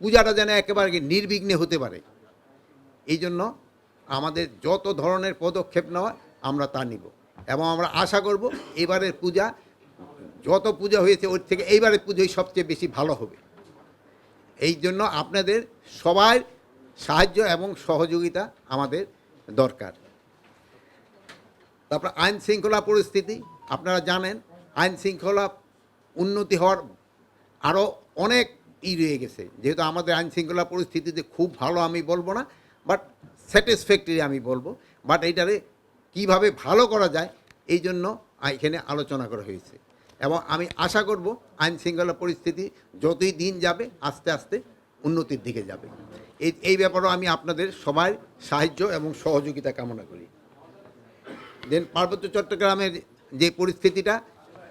পূজাটা যেন একেবারে নির্বিঘ্নে হতে পারে। এই জন্য আমাদের যত ধরনের পদক্ষেপ নেওয়া আমরা তা নিব এবং আমরা আশা করব এবারের পূজা, যত পূজা হয়েছে ওর থেকে এইবারের পুজোই সবচেয়ে বেশি ভালো হবে। এই জন্য আপনাদের সবার সাহায্য এবং সহযোগিতা আমাদের দরকার। তারপর আইন শৃঙ্খলা পরিস্থিতি, আপনারা জানেন আইন শৃঙ্খলা উন্নতি হওয়ার আরও অনেক ই রয়ে গেছে। যেহেতু আমাদের আইন শৃঙ্খলা পরিস্থিতিতে খুব ভালো আমি বলব না বাট স্যাটিসফ্যাক্টরি আমি বলব। বাট এইটারে কীভাবে ভালো করা যায়, এই জন্য এখানে আলোচনা করা হয়েছে। এবং আমি আশা করব আইন শৃঙ্খলা পরিস্থিতি যতই দিন যাবে, আস্তে আস্তে উন্নতির দিকে যাবে। এই এই ব্যাপারেও আমি আপনাদের সবার সাহায্য এবং সহযোগিতা কামনা করি। দেন পার্বত্য চট্টগ্রামের যে পরিস্থিতিটা,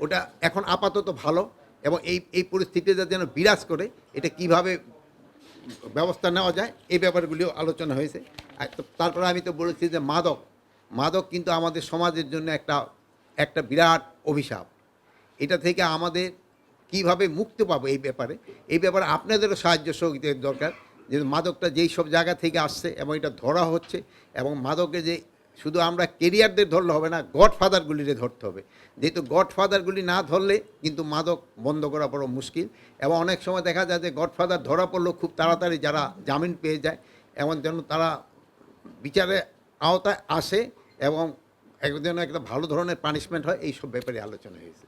ওটা এখন আপাতত ভালো। এবং এই এই পরিস্থিতিটা যেন বিরাজ করে, এটা কীভাবে ব্যবস্থা নেওয়া যায়, এই ব্যাপারগুলিও আলোচনা হয়েছে। তারপরে আমি তো বলেছি যে মাদক মাদক কিন্তু আমাদের সমাজের জন্য একটা একটা বিরাট অভিশাপ। এটা থেকে আমাদের কীভাবে মুক্তি পাবো এই ব্যাপারে এই ব্যাপারে আপনাদেরও সাহায্য সহযোগিতার দরকার। যে মাদকটা যেই সব জায়গা থেকে আসছে এবং এটা ধরা হচ্ছে এবং মাদকে যে শুধু আমরা কেরিয়ারদের ধরলে হবে না, গডফাদারগুলিরে ধরতে হবে। যেহেতু গডফাদারগুলি না ধরলে কিন্তু মাদক বন্ধ করা বড় মুশকিল এবং অনেক সময় দেখা যায় যে গডফাদার ধরা পড়লেও খুব তাড়াতাড়ি যারা জামিন পেয়ে যায় এমন যেন তারা বিচারে আওতায় আসে এবং একজন একটা ভালো ধরনের পানিশমেন্ট হয়, এইসব ব্যাপারে আলোচনা হয়েছে।